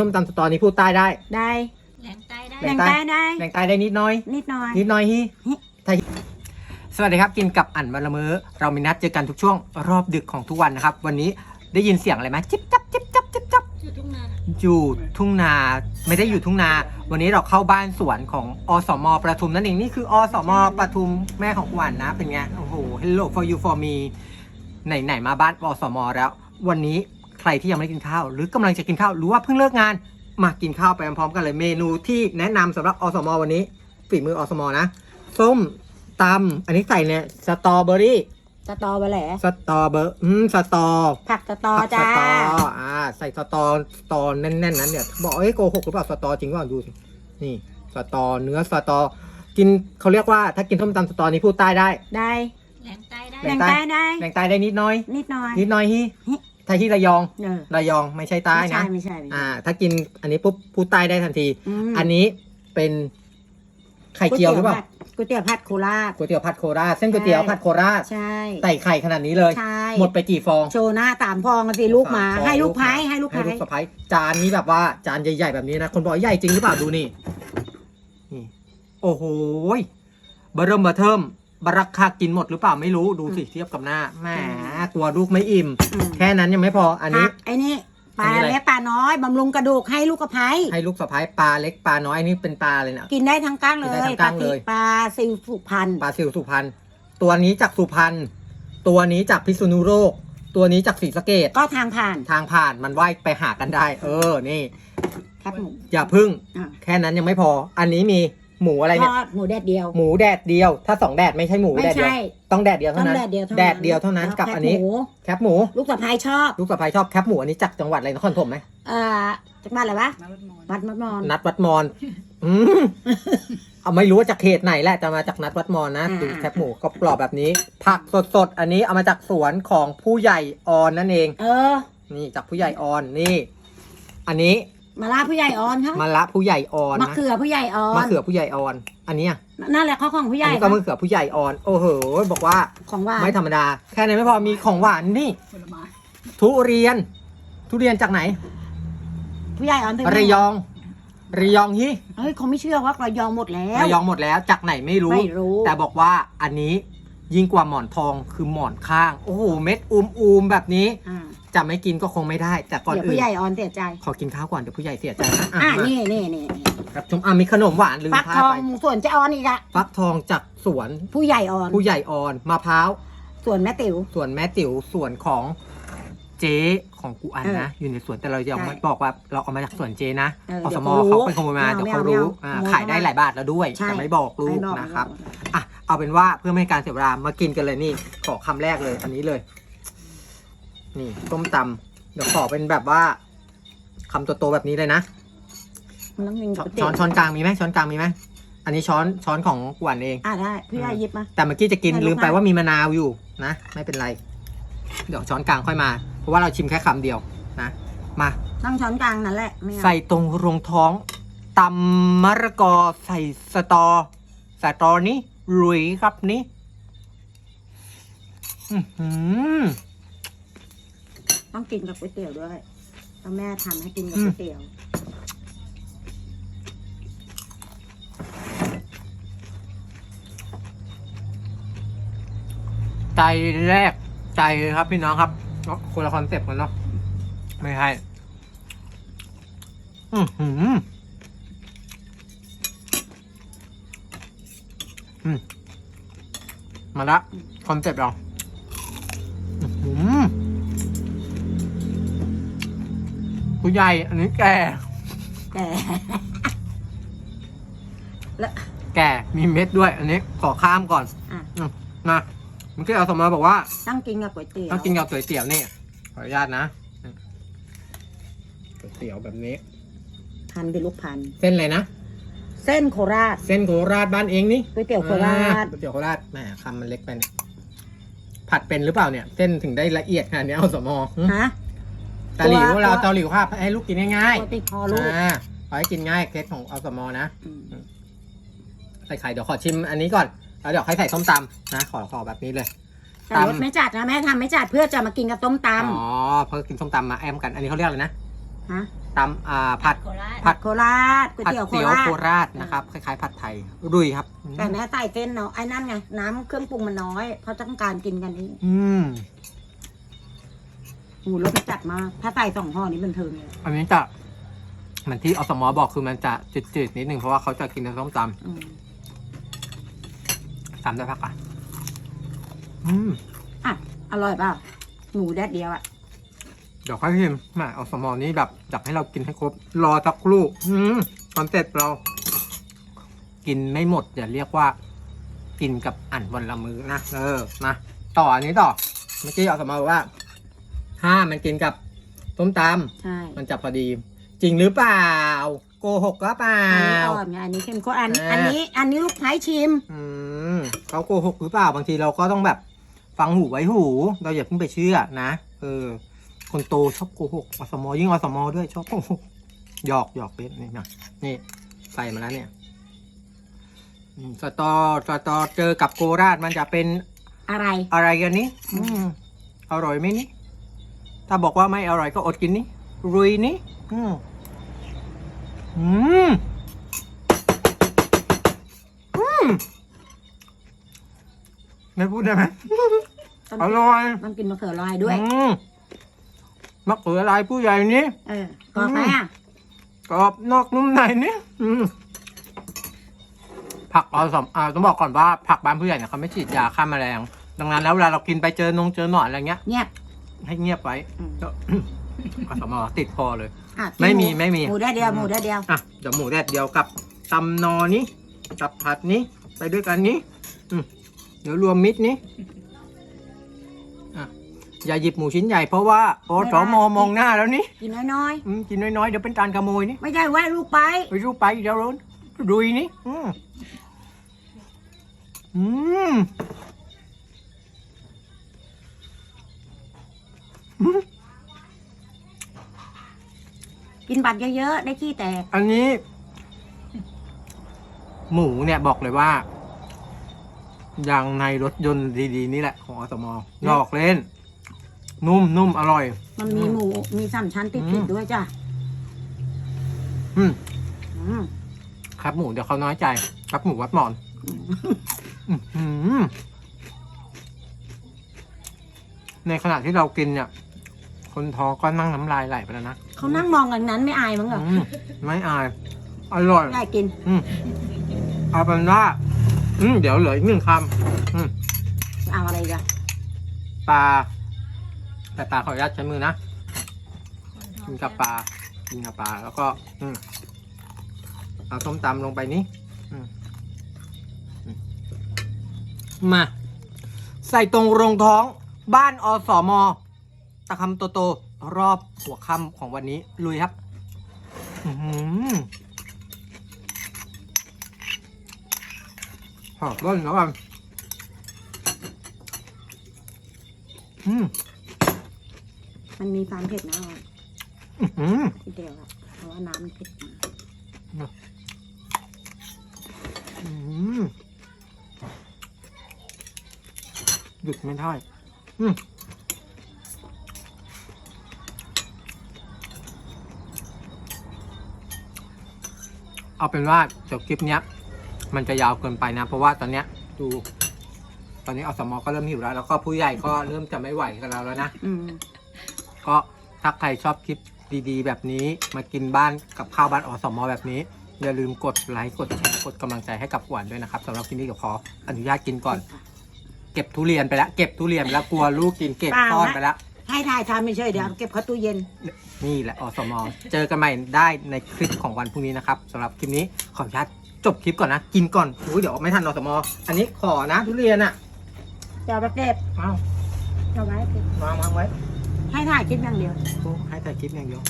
ส้มตำสตอนี้พูดใต้ได้ ได้ แหลงใต้ได้ แหแหล่ล่งงใต้ใต้ได้ แหล่งใต้ได้นิดน้อย นิดหน่อย นิดน้อยฮีฮิไทยสวัสดีครับ กินกับอั่นวันละมื้อ เรามีนัดเจอกันทุกช่วงรอบดึกของทุกวันนะครับ วันนี้ได้ยินเสียงอะไรไหมจิ๊บจับจิ๊บจับจิ๊บจับ อยู่ทุ่งนาอยู่ทุ่งนาไม่ได้อยู่ทุ่งนา วันนี้เราเข้าบ้านสวนของอสมประทุมนั่นเองนี่คืออสมประทุมแม่ของขวัญนะเป็นไง โอ้โห hello for you for me ไหนไหนๆมาบ้านอสมแล้ว วันนี้ ใครที่ยังไม่ได้กินข้าว หรือกำลังจะกินข้าวหรือว่าเพิ่งเลิกงานมากินข้าวไปพร้อมๆกันเลยเมนูที่แนะนำสำหรับอสมวันนี้ฝีมืออสมนะส้มตำอันนี้ใส่เนี่ยสตรอเบอรี่สตอไปแหละสตรอเบอร์อืมสตรอผักสตอผักสจ้าตออ่า ใส่สตอสตอแน่นๆนั้นเนี่ยบอกเอ้ยโกหกหรือเปล่าสตอจริงว่าดูสินี่สตอเนื้อสตอ กินเขาเรียกว่าถ้ากินส้มตำสตอนี้พูดใต้ได้ ได้แหลงใต้ได้แหล่งใต้ได้แหล่งใต้ได้นิดน้อย นิดหน่อยนิดน้อยฮี ฮิไทยที่ระยองเออระยองไม่ใช่ใต้ไม่ใช่นะ ไม่ใช่ไม่ใช่ อ่า ถ้ากินอันนี้ปุ๊บพูดใต้ได้ทันทีมอันนี้เป็นไข่เจียวหรือเปล่าก๋วยเตี๋ยวผัดโคราช ก๋วยเตี๋ยวผัดโคราชเส้นก๋วยเตี๋ยวใช่ผัดโคราชใช่ ใส่ไข่ขนาดนี้เลย ใช่ หมดไปกี่ฟอง โชว์หน้าตามพองกันสิลูกหมาสามฟองให้ลูกพายให้ลูกให้พายลูกสะพ้ายจานนี้แบบว่าจานใหญ่ๆแบบนี้นะ คนบอกว่าใหญ่จริงหรือเปล่าดูนี่นี่ โอ้โหยเบอร์เริ่มเบอร์เทิม บารักคากินหมดหรือเปล่าไม่รู้ดูสิเทียบกับหน้าแหมตัวลูกไม่อิ่ม อืม แค่นั้นยังไม่พออันนี้ ผักไอ้นี่ปอันลานี้อะไร เล็กปลาน้อยบำรุงกระดูกให้ลูกกระพายให้ลูกสะพ้ายปลาเล็กปลาน้อยอันนี้เป็นปลาเลยนะ กินได้ทั้งก้างเลกินได้ยทั้งก้างเลยปลาซิวสุพรรณปลาซิวสุพรรณตัวนี้จากสุพรรณตัวนี้จากพิษณุโลกตัวนี้จากศรีสะเกดก็ทางผ่านทางผ่านมันว่ายไปหากันได้ เออนี่ แคบหมูอย่าพึ่ง อะแค่นั้นยังไม่พอ อันนี้มี หมูอะไรทเนี่ยอดหมูแดดเดียว หมูแดดเดียว ถ้าสองแดดไม่ใช่หมูไม่แดดเดียวใช่ ต้องแดดเดียวต้เท่าองนั้น แดดเดียวเท่านั้นแดดเดียวเท่านั้นแล้วกับแคอันนี้หมูแคบหมูลูกสะพายชอบลูกสะพ้ายชอบแคบหมูอันนี้จากจังหวัดอะไรนครปฐมไหมเอ่อจากบ้านอะไรวะวัดมัดมอนนัดวัดมอนอืมเอาไม่รู้ว่าจากเขตไหนแหละแต่มาจากนัดวัดมอนนะดูแคบหมูก็กรอบแบบนี้ ผักสดๆอันนี้เอามาจากสวนของผู้ใหญ่ออนนั่นเอง เออ นี่จากผู้ใหญ่ออนนี่ อันนี้ มาลาผู้ใหญ่ออนครับมะละผู้ใหญ่ออนมะนะเขือผู้ใหญ่ออนมะเขือผู้ใหญ่ออน อันนี้อะนั่นแหละข้าวของผู้ใหอันญ่นี้ก็มะเขือผู้ใหญ่ออน โอ้โห บอกว่าของหวานไม่ธรรมดา แค่นั้นไม่พอมีของหวานนี่ ผลไม้ทุเรียน ทุเรียนจากไหน ผู้ใหญ่ออนเป็นระยอง ระยองฮิเฮ้ยเขาไม่เชื่อว่าระยองหมดแล้ว ระยองหมดแล้ว จากไหนไม่รู้ ไม่รู้ แต่บอกว่าอันนี้ยิ่งกว่าหมอนทองคือหมอนข้าง โอ้โห เม็ดอูมอูมๆแบบนี้ อ่า จะไม่กินก็คงไม่ได้ แต่ก่อนเดี๋ยวอื่ผู้นใหญ่ออนเสียใจ ขอกินข้าวก่อนเดี๋ยวผู้ใหญ่เสียใจนะอะอ่ามานี่นี่นี่นี่ครับชมอะมีขนมหวานลืมฟักพาทองไปส่วนเจะออนอีกอะฟักทองจากสวนผู้ใหญ่ออนผู้ใหญ่ออนมะพร้าว ส่วนแม่ติ๋ว ส่วนแม่ติ๋วส่วนของเจ๊ของกูอันนะ อยู่ในสวนแต่เรายังใช่ไม่บอกว่าเราเอามาจากสวนเจนะเอออสมเดี๋ยวเขารู้เขาเป็นขโมยมาไม่เดี๋ยวเอาเขารู้ไม่เอาอ่าขโมยขายได้หลายบาทแล้วด้วย ใช่ แต่ไม่บอกลูกไม่บอกนะครับไม่บอกอะเอาเป็นว่าเพื่อไม่ให้การเสียเวลามากินกันเลยนี่ขอคำแรกเลย อันนี้เลย นี่ต้มตำเดี๋ยวขอเป็นแบบว่าคำโตๆแบบนี้เลยนะ มันต้องกินช้ก๋อวยนเตี๋ยวช้อนกลางมีไหมช้อนกลางมีไหมอันนี้ช้อนช้อนของกูอันเอง อ่าได้พี่ใหญ่หยิบมา แต่เมื่อกี้จะกินให้ลูกลืมไปค้าว่ามีมะนาวอยู่นะไม่เป็นไร เดี๋ยวช้อนกลางค่อยมา เพราะว่าเราชิมแค่คำเดียวนะ มาตั้งช้อนกลางนั่นแหละไม่เอาใส่ตรงรวงท้องตำมะระกอใส่สตอสตอนี้ลุยครับนี้ อื้อหือ ต้องกินกับก๋วยเตี๋ยวด้วยแล้วแม่ทำให้กินกับก๋วยเตี๋ยวใจแรกใจครับพี่น้องครับเอ้าคนละคอนเซ็ปต์กันเนาะไม่ใช่อือหืออืมมาละคอนเซ็ปต์เรา ผู้ใหญ่ อันนี้แก่แต่แก่ มีเม็ดด้วย อันนี้ขอข้ามก่อนอะอืมนะเมื่อกี้เอาสมมาบอกว่าต้องกินกับก๋วยเตี๋ยวต้องกินกับก๋วยเตี๋ยวนี่ขออนุญาตนะก๋วยเตี๋ยวแบบนี้ พันเป็นลูกพัน เส้นอะไรนะ เส้นโคราชเส้นโคราชบ้านเองนี่ก๋วยเตี๋ยวโคราชอ่ก๋วยเตี๋ยวโคราชแหมคำมันเล็กไปเนี่ยผัดเป็นหรือเปล่าเนี่ย เส้นถึงได้ละเอียดขนาดนี้เอาสมอหึฮะ ตาหลิวตัวเราตาหลิวภาพให้ลูกกินง่ายตัวติดคอๆลูกอ่าขอให้กินง่ายเคสของเอาสมอนะ อืมใส่ไข่เดี๋ยวขอชิมอันนี้ก่อน แล้วเดี๋ยวค่อยใส่ส้มตำนะ ขอขอแบบนี้เลย แต่รสไม่จัดนะแม่ทำไม่จัดเพื่อจะมากินกับต้มตอ๋อเพิ่งกินส้มตำมาแอมกัน อันนี้เขาเรียกอะไรนะำฮะตำอ่าผัด โคราชผัด โคราชก๋วยผัดเตี๋ยวโคเตี๋ยวราโคชราชนะครับ คล้ายๆผัดไทยรุยครับ แต่แม่ใส่เส้นเนาะไอ้นั่นไงน้ำเครื่องปรุงมันน้อยเพราะต้องการกินกันนี้อืม หูรสมันจัดมาก ถ้าใส่สองห่อนี้บันเทิงเลยอันนี้จะเหมือนที่อสมอบอกคือมันจะจืดๆนิดนึงเพราะว่าเขาจะกินแต่ส้มตอืมำตำได้พักอะอืมอะ อร่อยเปล่าหมูแดดเดียวอะ เดี๋ยวค่อยพิมพ์แม่อสมอนี่แบบอยากให้เรากินให้ครบ รอสักครู่อืมตอนเสร็จเรา กินไม่หมดอย่าเรียกว่า กินกับอั่นวันละมือนะเออมาต่ออันนี้ต่อเมื่อกี้อสมอบอกว่า ถ้ามันกินกับต้มตำใช่มันจะพอดี จริงหรือเปล่า โกหกก็เปล่า อันนี้อ่อนไงอันนี้เข้มข้นอัน อ่า อันนี้ อันนี้ลูกไผ่ชิม อืมเขาโกหกหรือเปล่าบางทีเราก็ต้องแบบ ฟังหูไว้หู เราอย่าเพิ่งไปเชื่อนะเออ คนโตชอบโกหกอสมยิ่งอสมด้วยชอบโกหกหยอกหยอกเล่นนี่นะนี่ ใส่มาแล้วเนี่ยอืมสตอสตอเจอกับโกราชมันจะเป็นอะไร อะไรกันนี่อืมอร่อยไหมนี่ ถ้าบอกว่าไม่อร่อยก็อดกินนี่รุยนี่อืมอืมอืมไม่พูดได้ไหมอร่อยต้องกินมะเขือลอยด้วยอืมมะเขือลายผู้ใหญ่นี่เออก็ไหมอะกรอบนอกนุ่มในนี่อืมผักเราสมอ่าต้องบอกก่อนว่าผักบ้านผู้ใหญ่เนี่ยเขาไม่ฉีดยาฆ่าแมลงดังนั้นแล้วเวลาเรากินไปเจอนงเจอหนอนอะไรเงี้ยเงียบ ให้เงียบไว้อืม ก็ อสมอติดคอเลย อะไม่มีหไม่มี หมูแดดเดียวหมูแดดเดียวอะเดี๋ยวหมูแดดเดียวกับตำนอนี้กับผัดนี้ ไปด้วยกันนี้อืมเดี๋ยวรวมมิตรนี้อะอย่าหยิบหมูชิ้นใหญ่เพราะว่าอสมมองหน้าแล้วนี่กินน้อยอืมกินน้อยๆเดี๋ยวเป็นการขโมยนี่ ๆ ไม่ใช่แวะลูกไป ไปรูปไปเดี๋ยวโดนดุยนี่อืมอืม กินบัตรเยอะๆ ได้ขี้แตก อันนี้ หมูเนี่ยบอกเลยว่า อย่างในรถยนต์ดีๆ นี่แหละของอสมหยอกเล่น นุ่มนุ่มอร่อย มันมีหมู มีสามชั้นติดอืผิดม ด้วยจ้ะอืมอืมครับหมูเดี๋ยวเขาน้อยใจ ครับหมูวัดหมอนอื้อหือในขณะที่เรากินเนี่ย คนท้องก็นั่งน้ำลายไหลไปแล้วนะเขานั่งมองกันนั้นไม่อายมั้งเหรออืมไม่อายอร่อย ได้กิน อืมเอาเป็นว่าอืมเดี๋ยวเหลืออีกหนึ่งคำอืมเอาอะไรกันปลาแต่ปลาขออนุญาตใช้มือนะกินกับปลากินกับปลาแล้วก็ อืมเอาส้มตำลงไปนี้อืมอืมมา ใส่ตรงโรงท้อง บ้านอสม ตะคำโตโตๆรอบหัวค่ำของวันนี้ลุยครับอือหือหอมต้นแล้วกันอืมมันมีความเผ็ดนะอื้อหือทีเดียวอะเพราะว่าน้ำมันเผ็ดมาอืมหยุดไม่ได้อืม เอาเป็นว่าเดี๋ยวคลิปเนี้ย มันจะยาวเกินไปนะ เพราะว่าตอนเนี้ยดู ตอนนี้อสมก็เริ่มหิวแล้ว แล้วก็ผู้ใหญ่ก็เริ่มจะไม่ไหวกันแล้วแล้วนะ อืม ก็ถ้าใครชอบคลิปดีๆ แบบนี้มากินบ้านกับข้าวบ้านอสมแบบนี้ อย่าลืมกดไลค์กดแชร์กดกำลังใจให้กับหวานด้วยนะครับสำหรับคลิปนี้ก็ขออนุญาตกินก่อน เก็บทุเรียนไปแล้วเก็บทุเรียนไปแล้วกลัวลูกกินเก็บซ่อนไปแล้ว ให้ถ่ายทำไม่ใช่เดี๋ยวเอาเก็บเข้าตู้เย็น นี่แหละอสมเจอกันใหม่ได้ในคลิปของวันพรุ่งนี้นะครับสำหรับคลิปนี้ขออนุญาตจบคลิปก่อนนะ กินก่อนอุ้ยเดี๋ยวไม่ทันอสมอันนี้ขอนะทุเรียนอะจะเอาไปเก็บอ้าวจะเอาไว้เก็บวางวางไว้ให้ถ่ายคลิปอย่างเดียวโอ้ให้แต่คลิปอย่างเดียว